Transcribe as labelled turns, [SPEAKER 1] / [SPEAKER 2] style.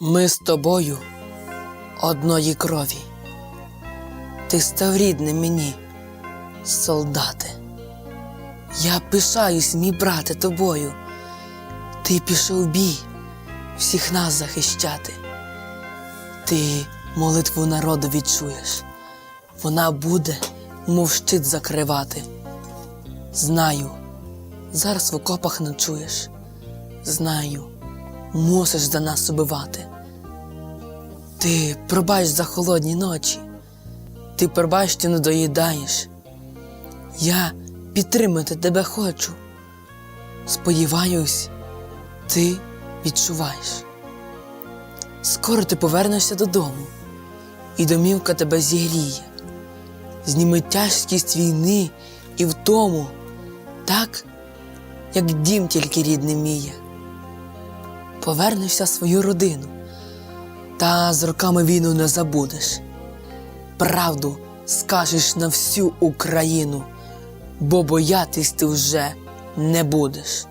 [SPEAKER 1] Ми з тобою одної крові. Ти став рідним мені, солдати. Я пишаюсь, мій брате, тобою. Ти пішов в бій всіх нас захищати. Ти молитву народу відчуєш. Вона буде, мов щит закривати. Знаю, зараз в окопах ночуєш. Знаю, мусиш за нас убивати. Ти пробач за холодні ночі, ти пробач, що не доїдаєш. Я підтримати тебе хочу. Сподіваюсь, ти відчуваєш. Скоро ти повернешся додому, і домівка тебе зігріє, зніме тяжкість війни і втому, так, як дім тільки рідний міє. Повернешся в свою родину, та з роками війну не забудеш. Правду скажеш на всю Україну, бо боятись ти вже не будеш.